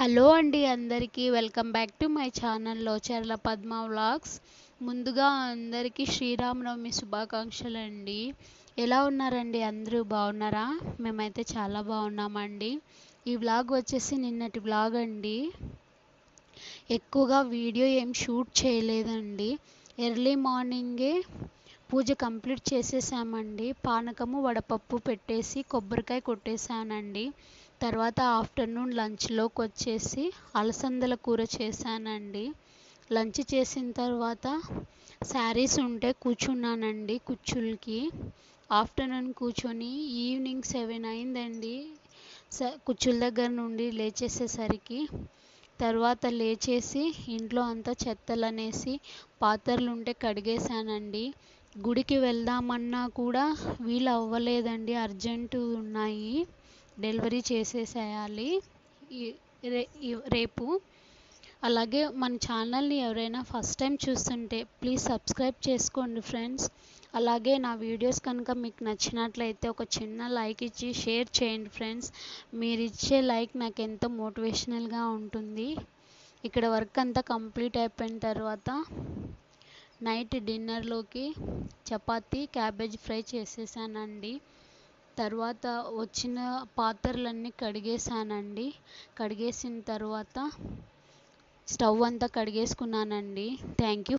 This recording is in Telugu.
హలో అండి అందరికీ వెల్కమ్ బ్యాక్ టు మై ఛానల్లో చర్ల పద్మ వ్లాగ్స్. ముందుగా అందరికీ శ్రీరామనవమి శుభాకాంక్షలు అండి ఎలా ఉన్నారండి అందరూ? బాగున్నారా? మేమైతే చాలా బాగున్నామండి. ఈ వ్లాగ్ వచ్చేసి నిన్నటి వ్లాగ్ అండి. ఎక్కువగా వీడియో ఏం షూట్ చేయలేదండి. ఎర్లీ మార్నింగే పూజ కంప్లీట్ చేసేసామండి. పానకము వడపప్పు పెట్టేసి కొబ్బరికాయ కొట్టేశానండి తర్వాత ఆఫ్టర్నూన్ లంచ్లోకి వచ్చేసి అలసందల కూర చేశానండి. లంచ్ చేసిన తర్వాత శారీస్ ఉంటే కూర్చున్నానండి కుచ్చులకి. ఆఫ్టర్నూన్ కూర్చొని ఈవినింగ్ సెవెన్ అయిందండి. స కుచ్చుల దగ్గర నుండి లేచేసేసరికి తర్వాత లేచేసి ఇంట్లో అంతా చెత్తలనేసి పాత్రలు ఉంటే కడిగేశానండి. గుడికి వెళ్దామన్నా కూడా వీలు అవ్వలేదండి అర్జెంటు ఉన్నాయి. డెలివరీ చేసేసేయాలి. రేపు. అలాగే మన ఛానల్ని ఎవరైనా ఫస్ట్ టైం చూస్తుంటే ప్లీజ్ సబ్స్క్రైబ్ చేసుకోండి ఫ్రెండ్స్. అలాగే నా వీడియోస్ కనుక మీకు నచ్చినట్లయితే ఒక చిన్న లైక్ ఇచ్చి షేర్ చేయండి ఫ్రెండ్స్. మీరు ఇచ్చే లైక్ నాకు ఎంతో మోటివేషనల్గా ఉంటుంది. ఇక్కడ వర్క్ అంతా కంప్లీట్ అయిపోయిన తర్వాత నైట్ డిన్నర్లోకి చపాతీ క్యాబేజ్ ఫ్రై చేసేసానండి. తర్వాత వచ్చిన పాత్రలన్నీ కడిగేసానండి కడిగేసిన తర్వాత స్టవ్ అంతా కడిగేసుకున్నానండి. Thank you.